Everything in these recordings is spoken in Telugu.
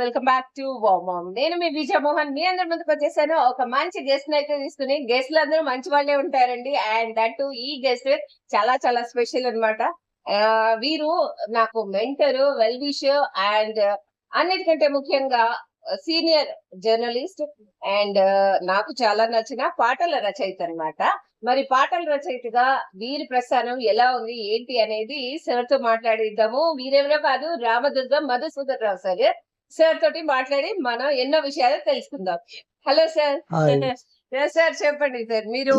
వెల్కమ్ బ్యాక్ టు వామ్ నేను మీ విజయమోహన్ మీ అందరి ముందుకు వచ్చేసాను. ఒక మంచి గెస్ట్ అయితే తీసుకుని గెస్ట్లు అందరూ మంచి వాళ్ళే ఉంటారండి. అండ్ దట్ ఈ గెస్ట్ చాలా చాలా స్పెషల్ అన్నమాట. వీరు నాకు మెంటర్ వెల్ విష్ అండ్ అన్నిటికంటే ముఖ్యంగా సీనియర్ జర్నలిస్ట్ అండ్ నాకు చాలా నచ్చిన పాటల రచయిత అన్నమాట. మరి పాటల రచయితగా వీరి ప్రస్థానం ఎలా ఉంది ఏంటి అనేది సార్తో మాట్లాడిద్దాము. వీరెవరో కాదు రామదుర్గం మధుసూదర్ రావు సార్ సార్ తోటి మాట్లాడి మనం ఎన్నో విషయాలు తెలుసుకుందాం. Hello sir. సార్ చెప్పండి సార్. మీరు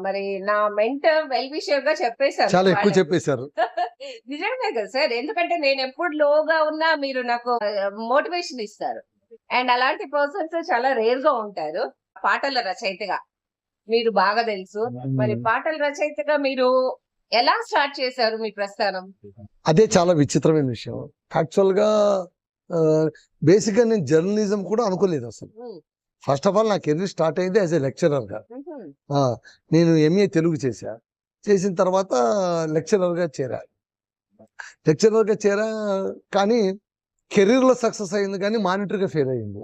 మరి నా మెంటర్ వెల్ విషయంగా చెప్పేశారు. చాలా ఎక్కువ చెప్పేశారు. నిజమే కదా సార్. ఎందుకంటే నేను ఎప్పుడు లోగా ఉన్నా మీరు నాకు మోటివేషన్ ఇస్తారు. అండ్ అలాంటి పర్సన్స్ చాలా రేర్గా ఉంటారు. పాటల రచయితగా. మీరు బాగా తెలుసు. మరి పాటల రచయితగా మీరు ఎలా స్టార్ట్ చేశారు మీ ప్రస్థానం? అదే చాలా విచిత్రమైన విషయం. యాక్చువల్గా బేసిక్గా నేను జర్నలిజం కూడా అనుకోలేదు అసలు. ఫస్ట్ ఆఫ్ ఆల్ నా కెరీర్ స్టార్ట్ అయింది యాజ్ ఎ లెక్చరర్గా? ఉహుం, ఆ, నేను ఎంఏ తెలుగు చేశా. చేసిన తర్వాత లెక్చరర్గా చేరా. లెక్చరర్గా చేరా కానీ కెరీర్లో సక్సెస్ అయింది కానీ మానిటర్గా ఫెయిల్ అయింది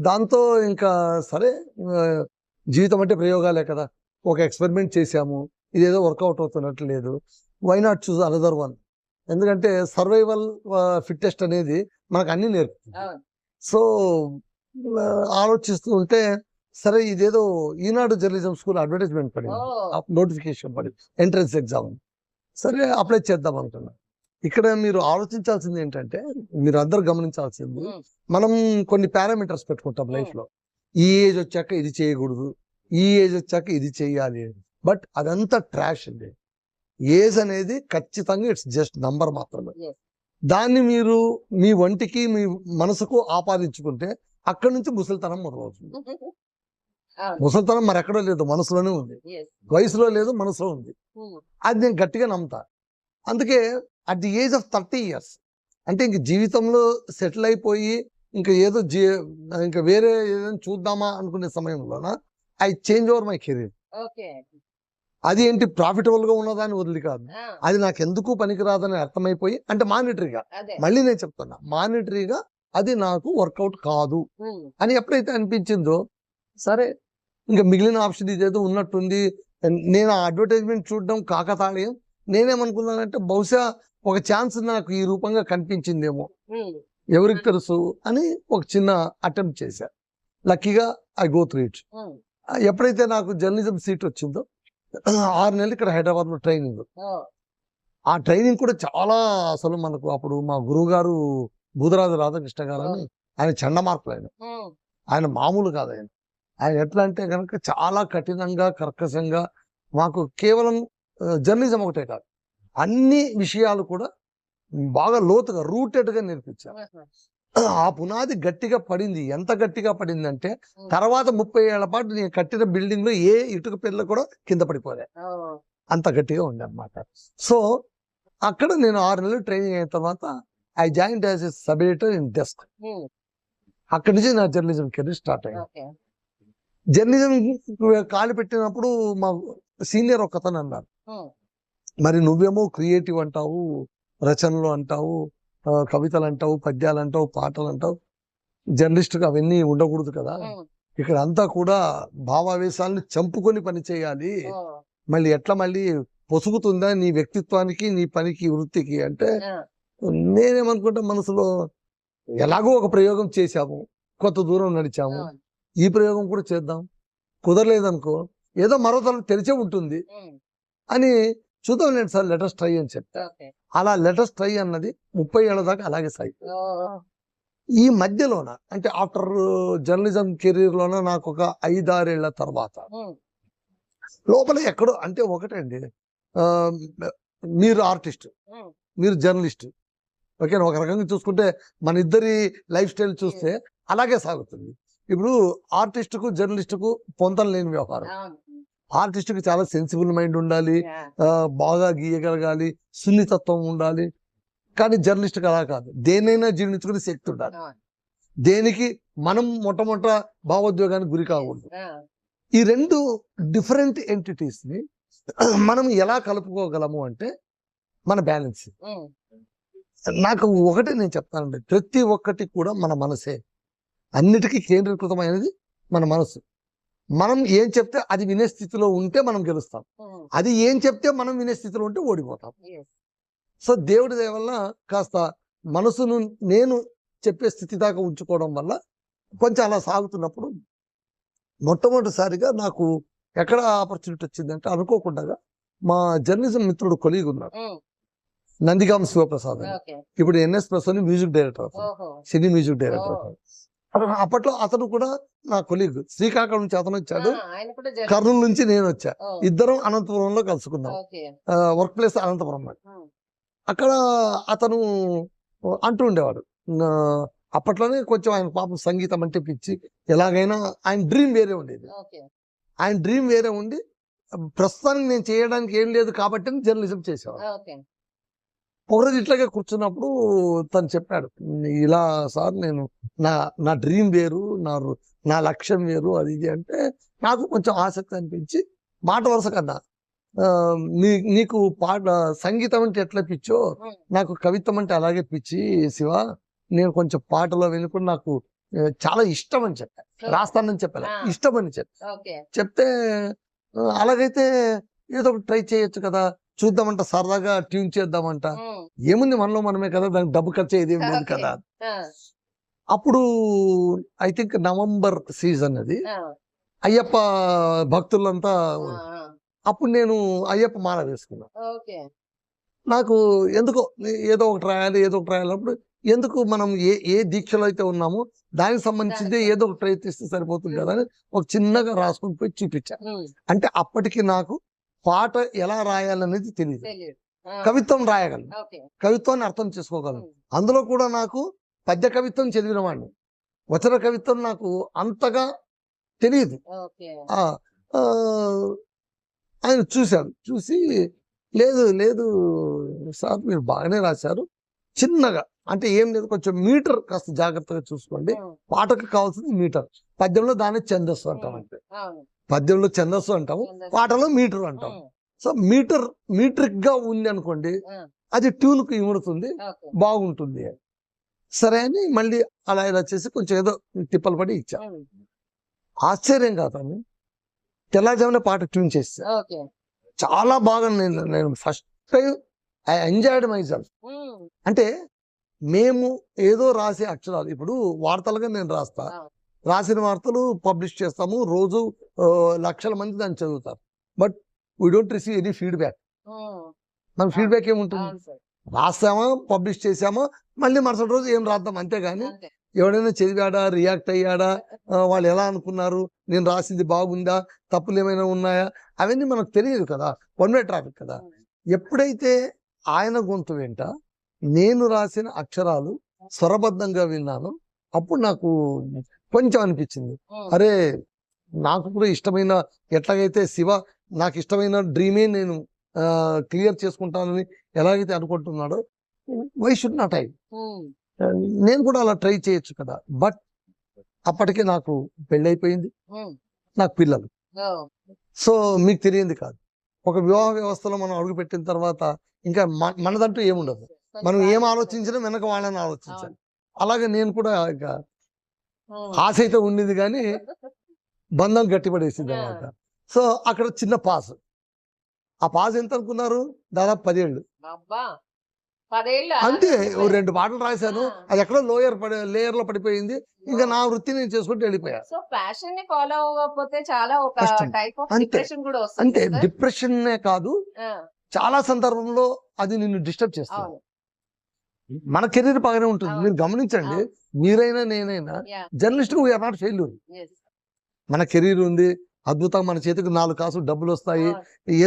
దాంతో ఇంకా సరే జీవితం అంటే ప్రయోగాలే కదా. ఒక ఎక్స్పెరిమెంట్ చేశాము. ఇదేదో వర్కౌట్ అవుతున్నట్లు లేదు. Why not choose another one ఎందుకంటే సర్వైవల్ ఫిట్టెస్ట్ అనేది మనకు అన్ని నేర్పుతుంది సో ఆలోచిస్తూ ఉంటే సరే ఇదేదో ఈనాడు జర్నలిజం స్కూల్ అడ్వర్టైజ్మెంట్ పడింది. నోటిఫికేషన్ పడింది ఎంట్రన్స్ ఎగ్జామ్. సరే అప్లై చేద్దాం అనుకున్నా ఇక్కడ మీరు ఆలోచించాల్సింది ఏంటంటే మీరు అందరు గమనించాల్సింది మనం కొన్ని పారామీటర్స్ పెట్టుకుంటాం లైఫ్లో ఈ ఏజ్ వచ్చాక ఇది చేయకూడదు ఈ ఏజ్ వచ్చాక ఇది చేయాలి బట్ అదంతా ట్రాష్ అండి. ఏజ్ అనేది ఖచ్చితంగా ఇట్స్ జస్ట్ నంబర్ మాత్రమే. దాన్ని మీరు మీ వంటికి మీ మనసుకు ఆపాదించుకుంటే అక్కడి నుంచి ముసలితనం మొదలవుతుంది. ముసలితనం మరి ఎక్కడో లేదు మనసులోనే ఉంది. వయసులో లేదు మనసులో ఉంది. ఉమ్, అది నేను గట్టిగా నమ్ముతా. అందుకే at the age of thirty years అంటే ఇంక జీవితంలో సెటిల్ అయిపోయి ఇంకా ఏదో జీ ఇంకా వేరే ఏదైనా చూద్దామా అనుకునే సమయంలోన I change over my career అది ఏంటి? ప్రాఫిటబుల్గా ఉన్నదాన్ని వదిలి కాదు. అది నాకు ఎందుకు పనికిరాదని అర్థమైపోయి అంటే మానిటరీగా మళ్ళీ నేను చెప్తున్నా మానిటరీగా అది నాకు వర్కౌట్ కాదు. అని ఎప్పుడైతే అనిపించిందో సరే ఇంకా మిగిలిన ఆప్షన్ ఇదేదో ఉన్నట్టుంది. నేను ఆ అడ్వర్టైజ్మెంట్ చూడడం కాకతాళీయం. నేనేమనుకున్నానంటే బహుశా ఒక ఛాన్స్ నాకు ఈ రూపంగా కనిపించిందేమో. ఎవరికి తెలుసు అని ఒక చిన్న అటెంప్ట్ చేశా. లక్కీగా ఐ గో త్రూ ఇట్ ఎప్పుడైతే నాకు జర్నలిజం సీట్ వచ్చిందో ఆరు నెలలు ఇక్కడ హైదరాబాద్లో ట్రైనింగ్. ఆ. ట్రైనింగ్ కూడా చాలా అసలు మనకు అప్పుడు మా గురువు గారు బూదరాజు రాధాకృష్ణ గారు అని ఆయన చండమార్కులు ఆయన. ఆయన మామూలు కాదు ఆయన. ఆయన ఎట్లా అంటే కనుక చాలా కఠినంగా కర్కశంగా మాకు కేవలం జర్నలిజం ఒకటే కాదు. అన్ని విషయాలు కూడా బాగా లోతుగా rooted గా నేర్పించారు ఆ పునాది గట్టిగా పడింది. ఎంత గట్టిగా పడింది అంటే ఉమ్, తర్వాత ముప్పై ఏళ్ళ పాటు నేను కట్టిన బిల్డింగ్లో ఏ ఇటుక పిల్ల కూడా కింద పడిపోలే. అంత గట్టిగా ఉంది అనమాట సో అక్కడ నేను ఆరు నెలలు ట్రైనింగ్ అయిన తర్వాత I join as a sub editor in desk. అక్కడి నుంచి నా journalism career start okay. Journalism కాలు పెట్టినప్పుడు మా సీనియర్ ఒకతను అన్నారు. మరి నువ్వేమో క్రియేటివ్ అంటావు రచనలు అంటావు కవితలు అంటావు పద్యాలు అంటావు పాటలు అంటావు జర్నలిస్ట్ అవన్నీ ఉండకూడదు కదా. ఇక్కడ అంతా కూడా భావావేశాలను చంపుకొని పని చేయాలి. మళ్ళీ ఎట్లా మళ్ళీ పొసుగుతుందా నీ వ్యక్తిత్వానికి నీ పనికి వృత్తికి అంటే నేనేమనుకుంటా మనసులో ఎలాగో ఒక ప్రయోగం చేశాము. కొంత దూరం నడిచాము. ఈ ప్రయోగం కూడా చేద్దాం. కుదరలేదనుకో ఏదో మరో తరం తెరిచే ఉంటుంది అని చూద్దాం లేదు సార్ లెటర్స్ ట్రై అని ఓకే. అలా లెటర్స్ ట్రై అన్నది ముప్పై ఏళ్ళ దాకా అలాగే సాగి ఈ మధ్యలోన అంటే ఆఫ్టర్ జర్నలిజం కెరీర్ లోన నాకు ఒక ఐదారేళ్ళ తర్వాత లోపల ఎక్కడో అంటే ఒకటండి మీరు ఆర్టిస్ట్ మీరు జర్నలిస్ట్ ఓకే ఒక రకంగా చూసుకుంటే మన ఇద్దరి లైఫ్ స్టైల్ చూస్తే అలాగే సాగుతుంది. ఇప్పుడు ఆర్టిస్టుకు జర్నలిస్టుకు పొంతన లేని వ్యవహారం. ఆర్టిస్ట్కి చాలా సెన్సిబుల్ మైండ్ ఉండాలి బాగా గీయగలగాలి సున్నితత్వం ఉండాలి. కానీ జర్నలిస్ట్కి అలా కాదు. దేనైనా జీర్ణించుకునే శక్తి ఉండాలి. దేనికి? మనం మొట్టమొదట భావోద్వేగానికి గురి కాకూడదు. ఈ రెండు డిఫరెంట్ ఎంటిటీస్ని మనం ఎలా కలుపుకోగలము అంటే మన బ్యాలెన్స్. ఉమ్, నాకు ఒకటే నేను చెప్తానండి. ప్రతి ఒక్కటి కూడా మన మనసే. అన్నిటికీ కేంద్రీకృతమైనది మన మనసు. మనం ఏం చెప్తే అది వినే స్థితిలో ఉంటే మనం గెలుస్తాం. అది ఏం చెప్తే మనం వినే స్థితిలో ఉంటే ఓడిపోతాం. సో దేవుడి దయ వల్ల కాస్త మనసును నేను చెప్పే స్థితి దాకా ఉంచుకోవడం వల్ల కొంచెం అలా సాగుతున్నప్పుడు మొట్టమొదటిసారిగా నాకు ఎక్కడ ఆపర్చునిటీ వచ్చిందంటే అనుకోకుండా మా జర్నలిజం మిత్రుడు కొలీగ్ ఉన్నాడు. ఉమ్, నందిగాం శివప్రసాద్ ఇప్పుడు ఎన్ఎస్ అని music director cine music director అప్పట్లో అతను కూడా నా కొలీగ్. శ్రీకాకుళం నుంచి అతను వచ్చాడు. కర్నూలు నుంచి నేను వచ్చా. ఇద్దరం అనంతపురంలో కలుసుకున్నాం. వర్క్ ప్లేస్ అనంతపురం అక్కడ అతను అంటూ ఉండేవాడు. అప్పట్లోనే కొంచెం ఆయన పాపం సంగీతం అంటే పిచ్చి. ఎలాగైనా ఆయన డ్రీమ్ వేరే ఉండేది. ఆయన డ్రీమ్ వేరే ఉండి ప్రస్తుతానికి నేను చేయడానికి ఏం లేదు కాబట్టి జర్నలిజం చేసేవాడు. ఒకరోజు ఇట్లాగే కూర్చున్నప్పుడు తను చెప్పాడు ఇలా సార్ నేను నా నా డ్రీమ్ వేరు నా నా లక్ష్యం వేరు అది ఇది అంటే నాకు కొంచెం ఆసక్తి అనిపించి మాట వరుస కన్నా నీ నీకు పాట సంగీతం అంటే ఎట్లా పిచ్చో నాకు కవిత్వం అంటే అలాగే పిచ్చి శివ నేను కొంచెం పాటలో వినుకుని నాకు చాలా ఇష్టం అని చెప్పా. సో, రాస్తానని చెప్పాను. ఇష్టం అని చెప్పా. చెప్తే అలాగైతే ఏదో ఒకటి ట్రై చేయొచ్చు కదా చూద్దామంట సరదాగా ట్యూన్ చేద్దామంట. ఏముంది మనలో మనమే కదా దానికి డబ్బు ఖర్చు అయ్యేది ఏం లేదు. కదా. అప్పుడు ఐ థింక్ నవంబర్ సీజన్ అది. అయ్యప్ప భక్తులంతా అప్పుడు నేను అయ్యప్ప మాల వేసుకున్నాను ఓకే. నాకు ఎందుకో ఏదో ఒకటి రాయాలి ఏదో ఒకటి రాయాలన్నప్పుడు ఎందుకు మనం ఏ ఏ దీక్షలో అయితే ఉన్నామో దానికి సంబంధించింది ఏదో ఒకటి ప్రయత్నిస్తే సరిపోతుంది కదా అని ఒక చిన్నగా రాసుకొని పోయి చూపించాను అంటే అప్పటికి నాకు పాట ఎలా రాయాలనేది తెలియదు కవిత్వం రాయగలను. కవిత్వాన్ని అర్థం చేసుకోగలను. అందులో కూడా నాకు పద్య కవిత్వం చదివిన వాడిని. వచన కవిత్వం నాకు అంతగా తెలియదు ఆయన చూశాడు. చూసి లేదు లేదు సార్ మీరు బాగానే రాశారు. చిన్నగా అంటే ఏం లేదు కొంచెం మీటర్ కాస్త జాగ్రత్తగా చూసుకోండి. పాటకు కావాల్సింది మీటర్. పద్యంలో దాన్ని ఛందస్సు అంటాం అంటే పద్యంలో ఛందస్సు అంటాము. పాటలో మీటర్ అంటాం. సో మీటర్ మీట్రిక్గా ఉంది అనుకోండి అది ట్యూన్కు ఇముడుతుంది బాగుంటుంది. సరే అని మళ్ళీ అలా ఇలా చేసి కొంచెం ఏదో తిప్పలు పడి ఇచ్చా. ఆశ్చర్యం కాదని తెల్లజామున పాట ట్యూన్ చేసా ఓకే. చాలా బాగా నేను నేను first time I enjoyed myself అంటే మేము ఏదో రాసే అక్షరాలు ఇప్పుడు వార్తలుగా నేను రాస్తా. రాసిన వార్తలు పబ్లిష్ చేస్తాము రోజు లక్షల మంది దాన్ని చదువుతారు. But we don't receive any feedback. మన ఫీడ్బ్యాక్ ఏముంటుంది? రాసామా పబ్లిష్ చేసామా మళ్ళీ మరుసటి రోజు ఏం రాద్దాం అంతేగాని అంతే. ఎవడైనా చదివాడా రియాక్ట్ అయ్యాడా వాళ్ళు ఎలా అనుకున్నారు నేను రాసింది బాగుందా తప్పులు ఏమైనా ఉన్నాయా అవన్నీ మనకు తెలియదు కదా. వన్ వే ట్రాఫిక్ కదా. ఎప్పుడైతే ఆయన గొంతు వెంట నేను రాసిన అక్షరాలు స్వరబద్ధంగా విన్నాను. అప్పుడు నాకు కొంచెం అనిపించింది. అరే నాకు కూడా ఇష్టమైన ఎట్లాగైతే శివ నాకు ఇష్టమైన డ్రీమే నేను క్లియర్ చేసుకుంటానని ఎలాగైతే అనుకుంటున్నాడో వై షుడ్ నాట్ ఐ. నేను కూడా అలా ట్రై చేయొచ్చు కదా. బట్ అప్పటికే నాకు పెళ్ళైపోయింది. నాకు పిల్లలు. సో మీకు తెలియంది కాదు. ఒక వివాహ వ్యవస్థలో మనం అడుగు పెట్టిన తర్వాత ఇంకా మనదంటూ ఏముండదు. మనం ఏం ఆలోచించినా వెనక వాళ్ళని ఆలోచించాలి. అలాగే నేను కూడా ఇక ఆశ అయితే ఉండేది కానీ బంధం గట్టిపడేసింది. అనమాట. సో అక్కడ చిన్న పాస్. ఆ పాస్ ఎంత అనుకున్నారు దాదాపు పదేళ్ళు. అంతే రెండు పాటలు రాశాను. అది ఎక్కడో లోయర్ పడి లేయర్లో పడిపోయింది ఇంకా నా వృత్తి నేను చేసుకుంటూ వెళ్ళిపోయా సో ప్యాషన్ని ఫాలో అవ్వకపోతే చాలా ఒక. Type of. డిప్రెషన్ కూడా వస్తుంది అంటే కదా? డిప్రెషన్నే కాదు చాలా సందర్భంలో అది నిన్ను డిస్టర్బ్ చేస్తుంది మన కెరీర్ బాగానే ఉంటుంది. మీరు గమనించండి. మీరైనా నేనైనా జర్నలిస్ట్ వీఆర్ నాట్ ఫెయిల్యూర్ మన కెరీర్ ఉంది అద్భుతంగా మన చేతికి నాలుగు కాసులు డబ్బులు వస్తాయి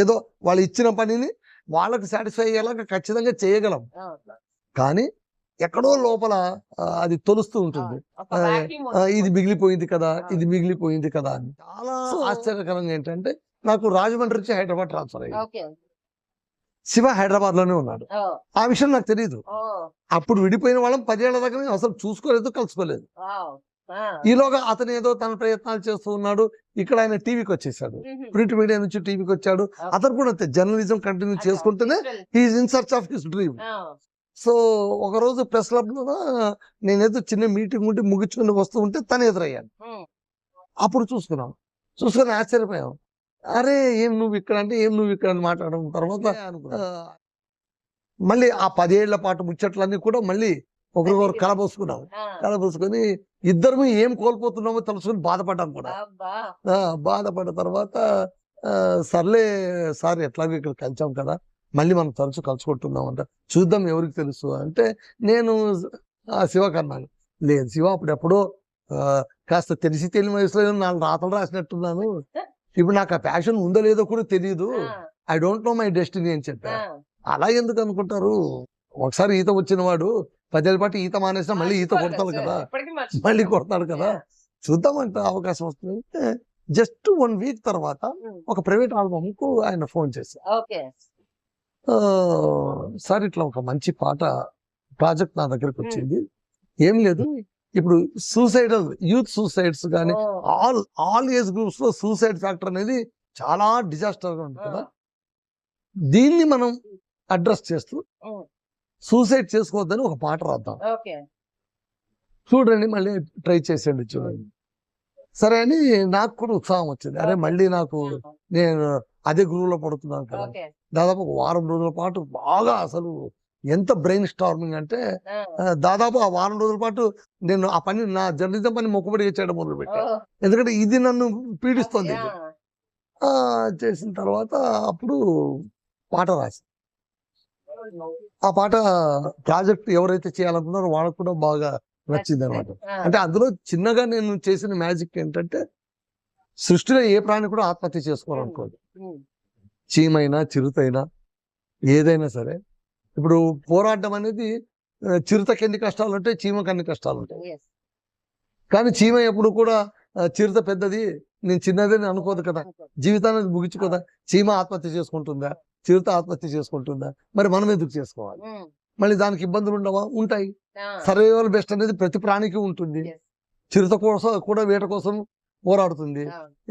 ఏదో వాళ్ళు ఇచ్చిన పనిని వాళ్ళకి సాటిస్ఫై అయ్యేలాగా ఖచ్చితంగా చేయగలం. కానీ ఎక్కడో లోపల అది తొలుస్తూ ఉంటుంది. ఇది. మిగిలిపోయింది కదా. ఇది మిగిలిపోయింది కదా అని. చాలా ఆశ్చర్యకరంగా ఏంటంటే నాకు రాజమండ్రి నుంచి హైదరాబాద్ ట్రాన్స్ఫర్ అయ్యింది. శివ హైదరాబాద్లోనే ఉన్నాడు ఆ విషయం నాకు తెలియదు అప్పుడు విడిపోయిన వాళ్ళం పదేళ్ళ మేము అసలు చూసుకోలేదు కలుసుకోలేదు. ఈలోగా అతను ఏదో తన ప్రయత్నాలు చేస్తూ ఉన్నాడు. ఇక్కడ ఆయన టీవీకి వచ్చేసాడు. ప్రింట్ మీడియా నుంచి టీవీకి వచ్చాడు. అతను కూడా అంతే జర్నలిజం కంటిన్యూ చేసుకుంటూనే. He's in search of his dream so ఒక రోజు ప్రెస్ క్లబ్లో నేనేదో చిన్న మీటింగ్ ఉంటే ముగించుకుని వస్తూ ఉంటే తను ఎదురయ్యాను అప్పుడు చూసుకున్నాం. చూసుకొని ఆశ్చర్యపోయాం. అరే ఏం నువ్వు ఇక్కడ అంటే ఏం నువ్వు ఇక్కడ అని మాట్లాడడం తర్వాత మళ్ళీ ఆ పదేళ్ళ పాటు ముచ్చట్లన్నీ కూడా మళ్ళీ ఒకరికొకరు కలబోసుకున్నాం కలబోసుకొని ఇద్దరు ఏం కోల్పోతున్నామో తెలుసుకొని బాధపడ్డాం కూడా. బాధపడ్డ తర్వాత సర్లే సార్ ఎట్లాగో ఇక్కడ కలిసాం కదా మళ్ళీ మనం తరచు కలుసుకుంటున్నాం అంట. చూద్దాం ఎవరికి తెలుసు అంటే నేను ఆ శివకి అన్నాను లేదు శివ అప్పుడు ఎప్పుడో ఆ, కాస్త తెలిసి తెలియని వయసులో నాలుగు రాతలు రాసినట్టున్నాను. ఇప్పుడు నాకు ఆ ప్యాషన్ ఉందో లేదో కూడా తెలియదు I don't know my destiny అని చెప్పా. అలా ఎందుకు అనుకుంటారు? ఒకసారి ఈత వచ్చిన వాడు పదేళ్ళ పాటు ఈత మానేసినా మళ్ళీ ఈత కొడతాడు కదా. మళ్ళీ కొడతాడు కదా. చూద్దామంట అవకాశం వస్తుంది. జస్ట్ వన్ వీక్ తర్వాత ఉమ్, ఒక ప్రైవేట్ ఆల్బమ్కు ఆయన ఫోన్ చేశారు. సార్ ఇట్లా ఒక మంచి పాట ప్రాజెక్ట్ నా దగ్గరికి వచ్చింది. ఏం లేదు. ఇప్పుడు సూసైడల్ యూత్ సూసైడ్స్ కానీ ఆల్ ఆల్ ఏజ్ గ్రూప్స్లో సూసైడ్ ఫ్యాక్టర్ అనేది చాలా డిజాస్టర్గా ఉంది కదా. దీన్ని మనం అడ్రస్ చేస్తూ ఉమ్, సూసైడ్ చేసుకోవద్దని ఒక పాట రాద్దాం. చూడండి మళ్ళీ ట్రై చేసేయండి చూడండి. సరే అని నాకు కూడా ఉత్సాహం వచ్చింది. అరే. మళ్ళీ నాకు నేను అదే గ్రూవ్లో పడుతున్నాను కదా. దాదాపు ఒక వారం రోజుల పాటు బాగా అసలు ఎంత బ్రెయిన్ స్టార్మింగ్ అంటే దాదాపు ఆ వారం రోజుల పాటు నేను ఆ పని నా జర్నలిజం పని మొక్కుబడి చేయడం మొదలు పెట్టాను ఎందుకంటే ఇది నన్ను పీడిస్తుంది. చేసిన తర్వాత అప్పుడు పాట రాసి ఆ పాట ప్రాజెక్ట్ ఎవరైతే చేయాలనుకున్నారో వాళ్ళకు కూడా బాగా నచ్చింది అనమాట అంటే అందులో చిన్నగా నేను చేసిన మ్యాజిక్ ఏంటంటే సృష్టిలో ఏ ప్రాణి కూడా ఆత్మహత్య చేసుకోవాలనుకోదు. చీమైనా చిరుతైనా ఏదైనా సరే. ఇప్పుడు పోరాటం అనేది చిరుతకి ఎన్ని కష్టాలు ఉంటాయి చీమకి అన్ని కష్టాలు ఉంటాయి. కానీ చీమ ఎప్పుడు కూడా చిరుత పెద్దది నేను చిన్నది అని అనుకోదు కదా. జీవితాన్ని ముగించుకోదా చీమ ఆత్మహత్య చేసుకుంటుందా? చిరుత ఆత్మహత్య చేసుకుంటుందా? మరి మనం ఎందుకు చేసుకోవాలి? మళ్ళీ దానికి ఇబ్బందులు ఉండవా? ఉంటాయి. సర్వైవల్ బెస్ట్ అనేది ప్రతి ప్రాణికి ఉంటుంది. చిరుత కోసం కూడా వేట కోసం పోరాడుతుంది.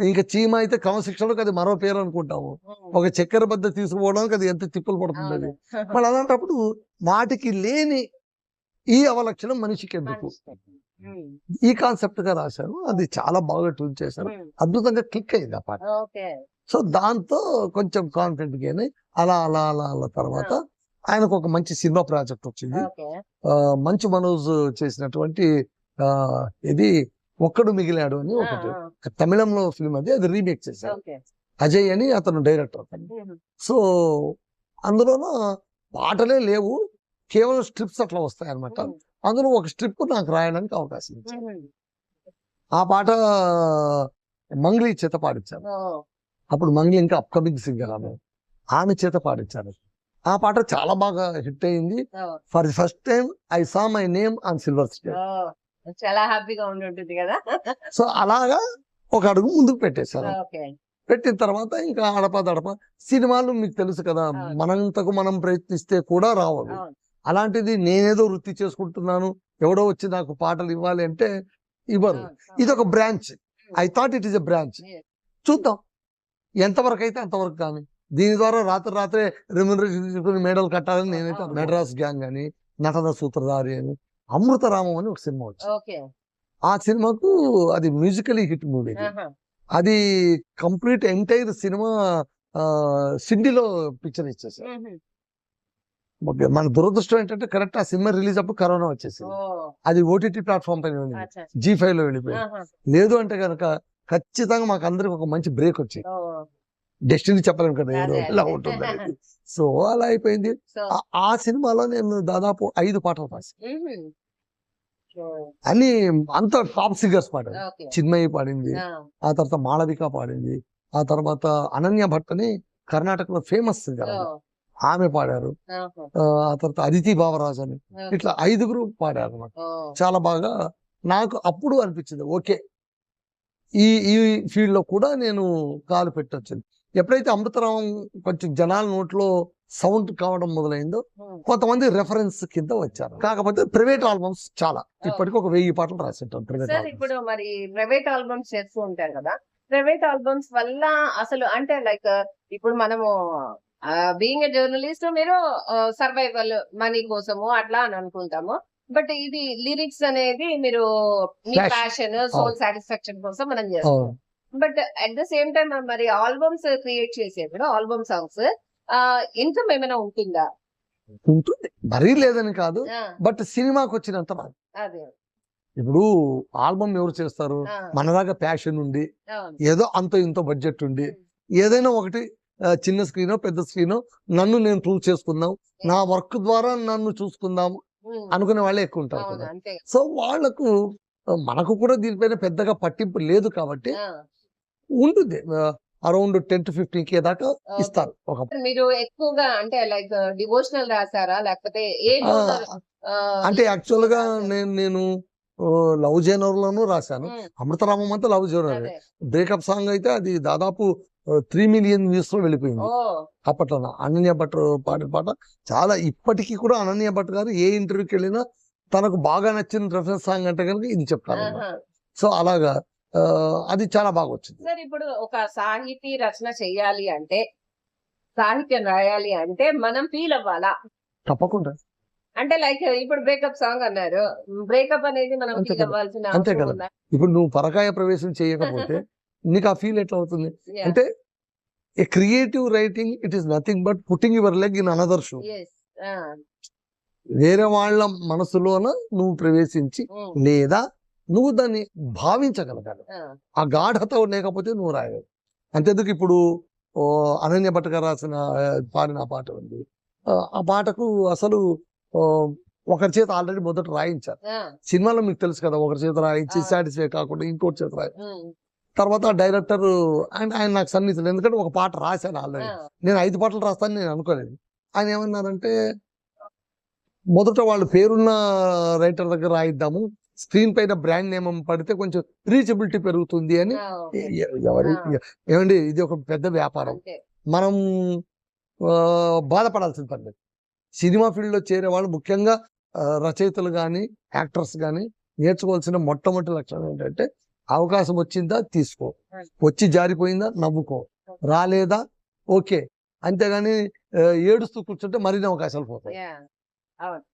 ఇంకా చీమ అయితే క్రమశిక్షణకు అది మరో పేరు అనుకుంటాము. ఒక చక్కెర బద్ద తీసుకుపోవడానికి అది ఎంత తిప్పలు పడుతుంది అది. మరి అలాంటప్పుడు వాటికి లేని ఈ అవలక్షణం మనిషికి ఎందుకు? ఈ కాన్సెప్ట్గా రాశారు. అది చాలా బాగా ట్యూన్ చేశారు. అద్భుతంగా క్లిక్ అయింది ఆ పాట. సో దాంతో కొంచెం కాన్ఫిడెంట్ గానే అలా అలా అలా అలా తర్వాత ఆయనకు ఒక మంచి సినిమా ప్రాజెక్ట్ వచ్చింది. మంచు మనోజ్ చేసినటువంటి ఇది ఒక్కడు మిగిలాడు అని ఒకటి. తమిళంలో ఫిల్మ్ అది అది రీమేక్ చేశారు అజయ్ అని అతను డైరెక్టర్ సో అందులోన పాటలే లేవు. కేవలం స్ట్రిప్స్ అట్లా వస్తాయి అనమాట అందులో ఒక స్ట్రిప్ నాకు రాయడానికి అవకాశం ఆ పాట మంగ్లీ చేత పాడించారు ఓ, అప్పుడు మంగ్లీ ఇంకా అప్కమింగ్ సింగర్ ఆమె. ఆమె చేత పాడించారు. ఆ పాట చాలా బాగా హిట్ అయింది. For the first time I saw my name on silver stage ఓ, చాలా హ్యాపీగా ఉండి ఉంటుంది కదా. సో అలాగా ఒక అడుగు ముందుకు పెట్టేశారు. పెట్టిన తర్వాత ఇంకా అడప దడప సినిమాలు మీకు తెలుసు కదా. మనంతకు మనం ప్రయత్నిస్తే కూడా రావాలి అలాంటిది నేనేదో వృత్తి చేసుకుంటున్నాను ఎవడో వచ్చి నాకు పాటలు ఇవ్వాలి అంటే ఇవ్వరు. ఇది ఒక branch. I thought it is a branch. చూద్దాం. ఎంతవరకు అయితే అంతవరకు కానీ. దీని ద్వారా రాత్రి రాత్రే రెమ్యునరేషన్ తీసుకుని మేడలు కట్టాలని నేనైతే. మెడ్రాస్ గ్యాంగ్ అని నటన సూత్రధారి అని అమృతరామం అని ఒక సినిమా వచ్చింది. ఆ సినిమాకు అది మ్యూజికలీ హిట్ మూవీ అది కంప్లీట్ ఎంటైర్ సినిమా సిండిలో పిక్చర్ ఇచ్చేసారు మన దురదృష్టం ఏంటంటే కరెక్ట్ ఆ సినిమా రిలీజ్ అప్పుడు కరోనా వచ్చేసింది. అది ఓటీటీ ప్లాట్ఫామ్ పైన జీ ఫైవ్లో వెళ్ళిపోయింది లేదు అంటే కనుక ఖచ్చితంగా మాకు అందరికి ఒక మంచి బ్రేక్ వచ్చింది. డెస్టినీ చెప్పలేము కదా ఇలా. ఉంటుంది. సో అలా అయిపోయింది. ఆ- సినిమాలో నేను దాదాపు ఐదు పాటలు రాశాను ఉమ్, సో, అన్ని అంత టాప్ సింగర్స్ పాడారు. ఓకే. చిన్మయి పాడింది ఆ, తర్వాత మాళవిక పాడింది ఆ తర్వాత అనన్య భట్ అని కర్ణాటకలో ఫేమస్ సింగర్ ఆమె. పాడారు. ఆ తర్వాత అదితి బావరాజ్ అని. ఇట్లా ఐదుగురు పాడారు అన్నమాట ఓ, చాలా బాగా నాకు అప్పుడు అనిపించింది ఓకే. ఈ ఈ ఫీల్డ్లో కూడా నేను కాలు పెట్టొచ్చింది ఎప్పుడైతే అమృతరావం కొంచెం జనాల నోట్లో సౌండ్ కావడం మొదలైందో కొంతమంది రెఫరెన్స్ కింద వచ్చారు. కాకపోతే ప్రైవేట్ ఆల్బమ్స్ చాలా. ఇప్పటికి ఒక వెయ్యి పాటలు రాసింటాం ప్రైవేట్ సార్ ఇప్పుడు మరి ప్రైవేట్ ఆల్బమ్స్ చేస్తూ ఉంటారు కదా? ప్రైవేట్ ఆల్బమ్స్ వల్ల అసలు అంటే లైక్ ఇప్పుడు మనము బీయింగ్ ఎ జర్నలిస్ట్ మీరు సర్వైవల్ మనీ కోసము అట్లా అని అనుకుంటాము. బట్ ఇది లిరిక్స్ అనేది మీరు మీ. ప్యాషన్ సోల్ సాటిస్ఫాక్షన్ కోసం మనం చేస్తాం. But at the same time మరి ఆల్బమ్స్ క్రియేట్ చేసేప్పుడు ఆల్బమ్ సాంగ్స్ ఇన్కమ్ ఏమైనా ఉంటుందా? ఉంటుంది. మరీ లేదని కాదు. బట్ సినిమాకి వచ్చినంత. అదే. ఇప్పుడు ఆల్బమ్ ఎవరు చేస్తారు? మనలాగా ప్యాషన్ ఉండి. ఏదో అంత ఇంత బడ్జెట్ ఉండి ఏదైనా ఒకటి చిన్న స్క్రీనో పెద్ద స్క్రీనో నన్ను నేను ప్రూవ్ చేసుకుందాం. నా వర్క్ ద్వారా నన్ను చూసుకుందాం అనుకునే వాళ్ళే ఎక్కువ ఉంటారు కదా. సో వాళ్ళకు ఆ, మనకు కూడా దీనిపైన పెద్దగా పట్టింపు లేదు కాబట్టి ఉంటుంది. Around ten to fifteen K దాకా. ఇస్తారు ఒక మీరు ఎక్కువగా అంటే లైక్ డివోషనల్ రాసారా లేకపోతే అంటే యాక్చువల్గా? నేను నేను లవ్ జేనర్ లోను రాశాను అమృతరామం అంతా లవ్ జేనర్ అదే. బ్రేకప్ సాంగ్ అయితే అది దాదాపు త్రీ మిలియన్ వ్యూస్లో వెళ్ళిపోయింది అప్పట్లో అనన్య భట్ పాడిన పాట చాలా ఇప్పటికీ కూడా అనన్య భట్ గారు ఏ ఇంటర్వ్యూకి వెళ్ళినా తనకు బాగా నచ్చిన రెఫరెన్స్ సాంగ్ అంటే కనుక ఇది చెప్తారు ఆహా. సో అలాగా. అది చాలా బాగా వచ్చింది సార్ ఇప్పుడు ఒక సాహితీ రచన చెయ్యాలి అంటే సాహిత్యం రాయాలి అంటే మనం ఫీల్ అవ్వాలా? తప్పకుండా. అంటే లైక్ ఇప్పుడు బ్రేకప్ సాంగ్ అన్నారు. బ్రేకప్ అనేది మనం ఫీల్. అవ్వాల్సిన అంతే కదా. ఇప్పుడు నువ్వు పరకాయ ప్రవేశం చేయకపోతే నీకు ఆ ఫీల్ ఎట్లా అవుతుంది. అంటే a creative writing it is nothing but putting your leg in another shoe. వేరే వాళ్ళ మనసులోన నువ్వు ప్రవేశించి ఉమ్, లేదా నువ్వు దాన్ని భావించగలగాలి. ఆ, గాఢత లేకపోతే నువ్వు రాయవు అంతెందుకు ఇప్పుడు అనన్య భట్ గారు రాసిన పాడిన పాట ఉంది. ఆ, పాటకు అసలు ఒకరి చేత ఆల్రెడీ మొదట రాయించారు. సినిమాలో మీకు తెలుసు కదా ఒకరి చేత రాయించి. సాటిస్ఫై కాకుండా ఇంకోటి చేత రాయి. తర్వాత డైరెక్టర్ అండ్ ఆయన నాకు సన్నిహితులు. ఎందుకంటే ఒక పాట రాశాను ఆల్రెడీ. నేను ఐదు పాటలు రాస్తాను నేను అనుకోలేదు. ఆయన ఏమన్నారంటే మొదట వాళ్ళు పేరున్న రైటర్ దగ్గర రాయిద్దాము. స్క్రీన్ పైన బ్రాండ్ నేమ్ పడితే కొంచెం రీచబిలిటీ పెరుగుతుంది అని ఎవరి. ఏమండి ఇది ఒక పెద్ద వ్యాపారం. మనం బాధపడాల్సిన పని లేదు సినిమా ఫీల్డ్లో చేరే వాళ్ళు ముఖ్యంగా రచయితలు కానీ యాక్టర్స్ కానీ నేర్చుకోవాల్సిన మొట్టమొదటి లక్షణం ఏంటంటే అవకాశం వచ్చిందా తీసుకో. వచ్చి జారిపోయిందా నవ్వుకో. రాలేదా? ఓకే. అంతేగాని ఏడుస్తూ కూర్చుంటే మరిన్ని అవకాశాలు పోతాయి.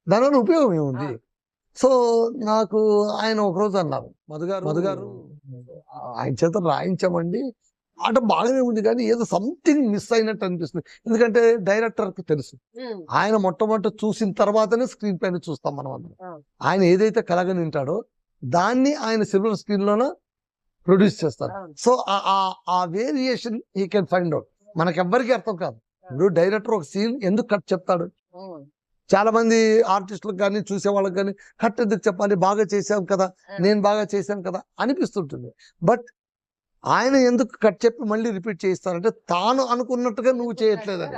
దానివల్ల ఉపయోగం ఏముంది. సో నాకు ఆయన ఒకరోజు అన్నారు మధుగారు మధుగారు ఆయన చేత రాయించామండి. ఆట బాగానే ఉంది కానీ ఏదో సంథింగ్ మిస్ అయినట్టు అనిపిస్తుంది. ఎందుకంటే డైరెక్టర్కు తెలుసు ఆయన మొట్టమొదట చూసిన తర్వాతనే స్క్రీన్ పైన చూస్తాం మనం అందరం. ఆయన ఏదైతే కలగని వింటాడో దాన్ని ఆయన సిల్వర్ స్క్రీన్ లోన ప్రొడ్యూస్ చేస్తారు. సో ఆ వేరియేషన్ ఈ కెన్ ఫైండ్ అవుట్ మనకెవ్వరికి అర్థం కాదు. ఇప్పుడు డైరెక్టర్ ఒక సీన్ ఎందుకు కట్ చెప్తాడు? ఉమ్, చాలా మంది ఆర్టిస్టులకు కానీ చూసే వాళ్ళకి కానీ కట్ ఎందుకు చెప్పాలి బాగా చేశాం కదా. నేను బాగా చేశాను కదా అనిపిస్తుంటుంది బట్ ఆయన ఎందుకు కట్ చెప్పి మళ్ళీ రిపీట్ చేయిస్తారంటే తాను అనుకున్నట్టుగా నువ్వు చేయట్లేదని.